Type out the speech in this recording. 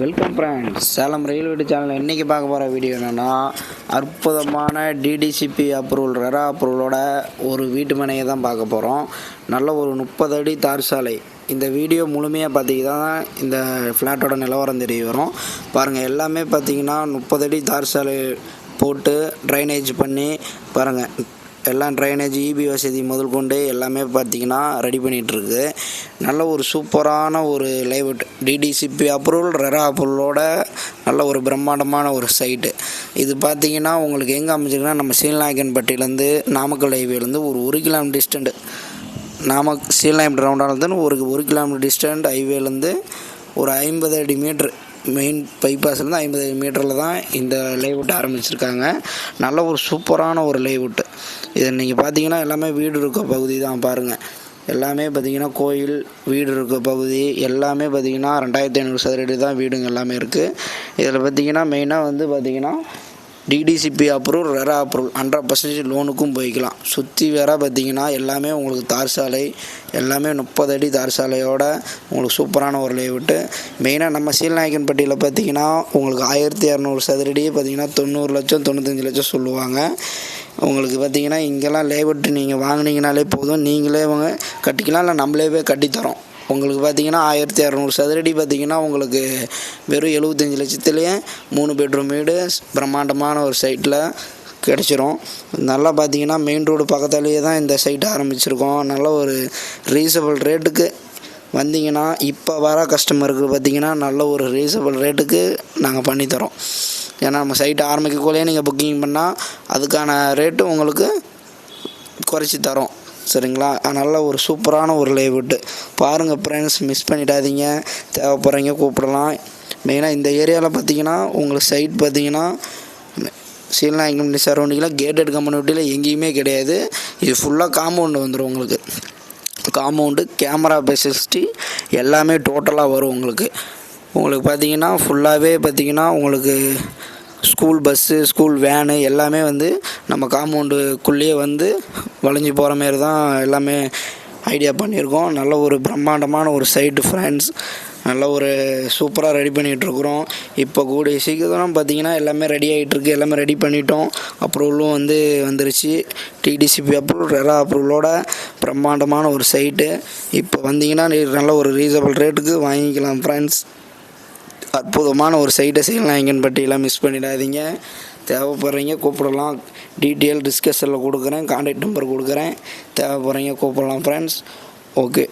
Welcome friends Salem railway channel இன்றைக்கி பார்க்க போகிற வீடியோ என்னென்னா அற்புதமான டிடிசிபி அப்ரூவல் ரெரா அப்ரூவலோட ஒரு வீட்டு மனையை தான் பார்க்க போகிறோம் நல்ல ஒரு முப்பது அடி தார் சாலை. இந்த வீடியோ முழுமையாக பார்த்தீங்கன்னா இந்த ஃப்ளாட்டோட நிலவரம் தெரிய வரும். பாருங்கள் எல்லாமே பார்த்தீங்கன்னா முப்பது அடி தார் சாலை போட்டு ட்ரைனேஜ் பண்ணி பாருங்கள் எல்லாம் ட்ரைனேஜ் இபி வசதி முதல் கொண்டு எல்லாமே பார்த்தீங்கன்னா ரெடி பண்ணிகிட்ருக்கு நல்ல ஒரு சூப்பரான ஒரு லேவுட் டிடிசிபி அப்ரூவல் ரெரா அப்ரூவலோட நல்ல ஒரு பிரம்மாண்டமான ஒரு சைட்டு இது பார்த்தீங்கன்னா உங்களுக்கு எங்கே அமைஞ்சிருக்குன்னா நம்ம சீல்நாயக்கன்பட்டியிலேருந்து நாமக்கல் ஹைவேலேருந்து ஒரு ஒரு கிலோமீட்டர் டிஸ்டண்ட் நாம சீல்நாயம்பட்டி ரவுண்டானதுன்னு ஒரு ஒரு கிலோமீட்டர் டிஸ்டன்ட் ஹைவேலேருந்து ஒரு ஐம்பது அடி மீட்ரு மெயின் பைபாஸ்லேருந்து ஐம்பது மீட்டரில் தான் இந்த லேவுட் ஆரம்பிச்சிருக்காங்க. நல்ல ஒரு சூப்பரான ஒரு லேவுட்டு இது நீங்கள் பார்த்தீங்கன்னா எல்லாமே வீடு இருக்க பகுதி தான் பாருங்கள் எல்லாமே பார்த்தீங்கன்னா கோயில் வீடு இருக்க பகுதி எல்லாமே பார்த்தீங்கன்னா ரெண்டாயிரத்தி ஐநூறு சதுரடி தான் வீடுங்க எல்லாமே இருக்குது இதில் பார்த்தீங்கன்னா மெயினாக வந்து பார்த்தீங்கன்னா DTCP approve RERA approval hundred percentage லோனுக்கும் போய்க்கலாம். சுற்றி வேற பார்த்தீங்கன்னா எல்லாமே உங்களுக்கு தார் சாலை எல்லாமே முப்பது அடி தார் சாலையோட உங்களுக்கு சூப்பரான ஒரு லேஅவுட்டு. மெயினாக நம்ம சீல்நாயக்கன்பட்டியில் பார்த்தீங்கன்னா உங்களுக்கு ஆயிரத்தி இரநூறு சதுரடி பார்த்தீங்கன்னா தொண்ணூறு லட்சம் தொண்ணூத்தஞ்சு லட்சம் சொல்லுவாங்க. உங்களுக்கு பார்த்தீங்கன்னா இங்கெல்லாம் லேபர்ட்டு நீங்கள் வாங்கினீங்கனாலே போதும். நீங்களே அவங்க கட்டிக்கலாம் இல்லை நம்மளே போய் கட்டித்தரோம். உங்களுக்கு பார்த்தீங்கன்னா ஆயிரத்தி இரநூறு சதுரடி பார்த்தீங்கன்னா உங்களுக்கு வெறும் எழுபத்தஞ்சி லட்சத்துலேயே மூணு பெட்ரூம் வீடு பிரம்மாண்டமான ஒரு சைட்டில் கிடச்சிரும். நல்லா பார்த்தீங்கன்னா மெயின் ரோடு பக்கத்துலேயே தான் இந்த சைட் ஆரம்பிச்சிருக்கோம். நல்ல ஒரு ரீசபிள் ரேட்டுக்கு வந்தீங்கன்னா இப்போ வர கஸ்டமருக்கு பார்த்தீங்கன்னா நல்ல ஒரு ரீசபிள் ரேட்டுக்கு நாங்கள் பண்ணித்தரோம். ஏன்னா நம்ம சைட் ஆரம்பிக்கக்குள்ளேயே நீங்கள் புக்கிங் பண்ணால் அதுக்கான ரேட்டு உங்களுக்கு குறைச்சி தரோம். சரிங்களா? நல்ல ஒரு சூப்பரான ஒரு லேஅவுட்டு பாருங்கள் ஃப்ரெண்ட்ஸ் மிஸ் பண்ணிடாதீங்க. தேவைப்படுறீங்க கூப்பிடலாம். மெயினாக இந்த ஏரியாவில் பார்த்தீங்கன்னா உங்களுக்கு சைட் பார்த்தீங்கன்னா சீல்நாயக்கம் சரௌண்டிங்கில் கேட்டட் கம்யூனிட்டியில் எங்கேயுமே கிடையாது. இது ஃபுல்லாக காம்பவுண்டு வந்துடும் உங்களுக்கு. காம்பவுண்டு கேமரா ஃபெசிலிட்டி எல்லாமே டோட்டலாக வரும் உங்களுக்கு. உங்களுக்கு பார்த்தீங்கன்னா ஃபுல்லாகவே பார்த்தீங்கன்னா உங்களுக்கு ஸ்கூல் பஸ்ஸு ஸ்கூல் வேனு எல்லாமே வந்து நம்ம காம்பவுண்டுக்குள்ளேயே வந்து வளைஞ்சு போகிற மாரி தான் எல்லாமே ஐடியா பண்ணியிருக்கோம். நல்ல ஒரு பிரம்மாண்டமான ஒரு சைட்டு ஃப்ரெண்ட்ஸ் நல்ல ஒரு சூப்பராக ரெடி பண்ணிகிட்ருக்குறோம். இப்போ கூடிய சீக்கிரம் பார்த்தீங்கன்னா எல்லாமே ரெடி ஆகிட்டுருக்கு எல்லாமே ரெடி பண்ணிட்டோம். அப்ரூவலும் வந்து வந்துருச்சு. டிடிசிபி அப்ரூவல் ரெரா அப்ரூவலோட பிரம்மாண்டமான ஒரு சைட்டு இப்போ வந்தீங்கன்னா நல்ல ஒரு ரீசனபிள் ரேட்டுக்கு வாங்கிக்கலாம் ஃப்ரெண்ட்ஸ் அற்புதமான ஒரு சைட்டை செய்யலாம். எங்கன்பட்டியெல்லாம் மிஸ் பண்ணிடாதீங்க. தேவைப்படுறீங்க கூப்பிடலாம். டீட்டெயில் டிஸ்கஷனில் கொடுக்குறேன். கான்டாக்ட் நம்பர் கொடுக்குறேன். தேவைப்படுறீங்க கூப்பிடலாம் ஃப்ரெண்ட்ஸ் ஓகே